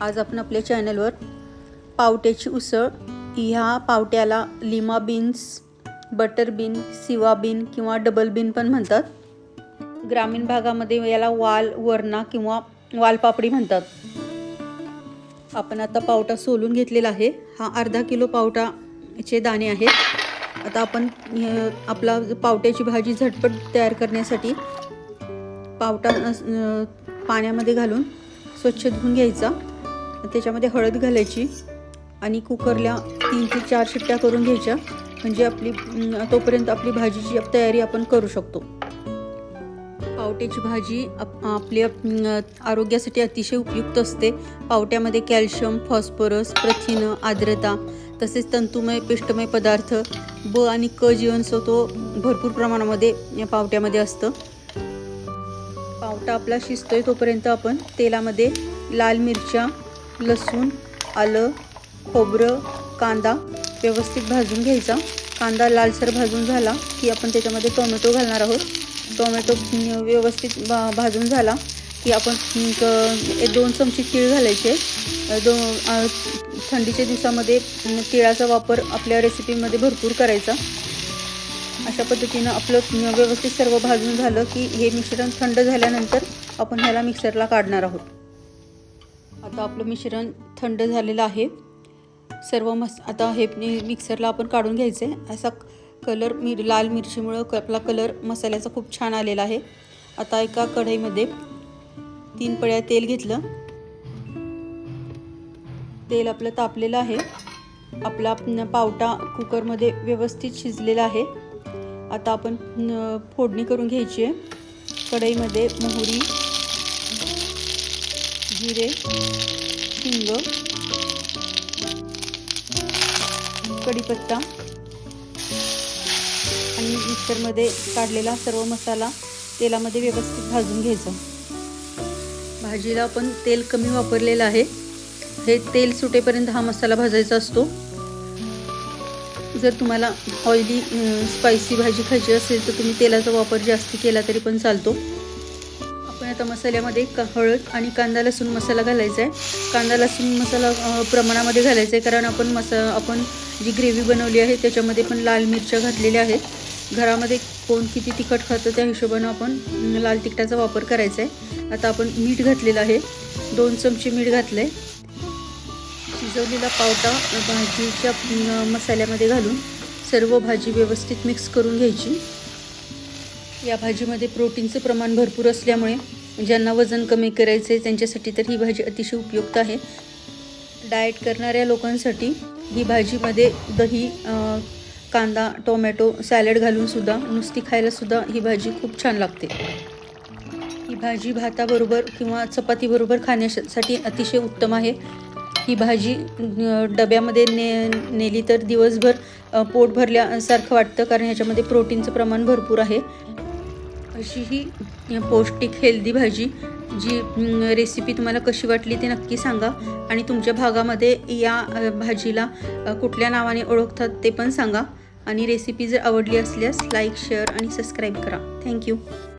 आज आपण आपल्या चॅनलवर पावट्याची उसळ. ह्या पावट्याला lima beans butter bean sieva bean किंवा डबल बीन पण म्हणतात. ग्रामीण भागामध्ये याला वाल वरणा किंवा वालपापडी म्हणतात. आपण आता पावटा सोलून घेतलेला आहे. हा अर्धा किलो पावटाचे दाणे आहेत. आता आपण आपला पावट्याची भाजी झटपट तयार करण्यासाठी पावटा पाण्यामध्ये घालून स्वच्छ धुवून घ्यायचा. त्याच्यामध्ये हळद घालायची आणि कुकरला तीन ते चार शिट्ट्या करून घ्यायच्या. म्हणजे आपली तोपर्यंत आपली भाजीची तयारी आपण करू शकतो. पावट्याची भाजी आप आपल्या आरोग्यासाठी अतिशय उपयुक्त असते. पावट्यामध्ये कॅल्शियम फॉस्फरस प्रथिनं आर्द्रता तसेच तंतुमय पिष्टमय पदार्थ ब आणि क जीवनसत्व भरपूर प्रमाणामध्ये या पावट्यामध्ये असतं. पावटा आपला शिजतोय तोपर्यंत आपण तेलामध्ये लाल मिरच्या लसूण आलं खोबरं कांदा व्यवस्थित भाजून घ्यायचा. कांदा लालसर भाजून झाला की आपण त्याच्यामध्ये टोमॅटो घालणार आहोत. टोमॅटो व्यवस्थित भा भाजून झाला की आपण क- एक दोन चमचे तीळ घालायचे. दो थंडीच्या दिवसामध्ये तिळाचा वापर आपल्या रेसिपीमध्ये भरपूर करायचा. अशा पद्धतीनं आपलं व्यवस्थित सर्व भाजून झालं की हे मिश्रण थंड झाल्यानंतर आपण ह्याला मिक्सरला काढणार आहोत. आता आपलं मिश्रण थंड झालेलं आहे. सर्व मस आता हे मिक्सरला आपण काढून घ्यायचं आहे असा कलर मिर लाल मिरचीमुळं क- आपला कलर मसाल्याचा खूप छान आलेला आहे. आता एका कढईमध्ये तीन पळ्या तेल घेतलं. तेल आपलं तापलेलं आहे. आपला पावटा कुकरमध्ये व्यवस्थित शिजलेला आहे. आता आपण फोडणी करून घ्यायची आहे. कढईमध्ये मोहरी जिरे हिंग कढीपत्ता आणि मिक्सरमध्ये काढलेला सर्व मसाला तेलामध्ये व्यवस्थित भाजून घ्यायचा. भाजीला आपण तेल कमी वापरलेलं आहे. हे तेल सुटेपर्यंत हा मसाला भाजायचा असतो. जर तुम्हाला ऑइली स्पायसी भाजी खायची असेल तर तुम्ही तेलाचा वापर जास्त केला तरी पण चालतो. आणि आता मसाल्यामध्ये का हळद आणि कांदा लसूण मसाला घालायचा आहे. कांदा लसूण मसाला प्रमाणामध्ये घालायचा आहे कारण आपण मसा आपण जी ग्रेव्ही बनवली आहे त्याच्यामध्ये पण लाल मिरच्या घातलेल्या आहेत. घरामध्ये कोण किती तिखट खातं त्या हिशोबानं आपण लाल तिखटाचा वापर करायचा आहे. आता आपण मीठ घातलेलं आहे. दोन चमचे मीठ घातलं आहे शिजवलेला पावटा भाजीच्या मसाल्यामध्ये घालून सर्व भाजी व्यवस्थित मिक्स करून घ्यायची. या भाजीमध्ये प्रोटीनचं प्रमाण भरपूर असल्यामुळे ज्यांना वजन कमी करायचं आहे त्यांच्यासाठी तर ही भाजी अतिशय उपयुक्त आहे. डाएट करणाऱ्या लोकांसाठी ही भाजीमध्ये दही कांदा टोमॅटो सॅलड घालूनसुद्धा नुसती खायलासुद्धा ही भाजी खूप छान लागते. ही भाजी भाताबरोबर किंवा चपातीबरोबर खाण्यासाठी अतिशय उत्तम आहे. ही भाजी डब्यामध्ये ने नेली तर दिवसभर पोट भरल्यासारखं वाटतं कारण ह्याच्यामध्ये प्रोटीनचं प्रमाण भरपूर आहे. अशी ही पौष्टिक हेल्दी भाजी जी रेसिपी तुम्हाला कशी वाटली ते नक्की सांगा. आणि तुमच्या भागामध्ये या भाजीला कुठल्या नावाने ओळखतात ते पण सांगा. आणि रेसिपी जर आवडली असल्यास लाईक शेअर आणि सबस्क्राईब करा. Thank you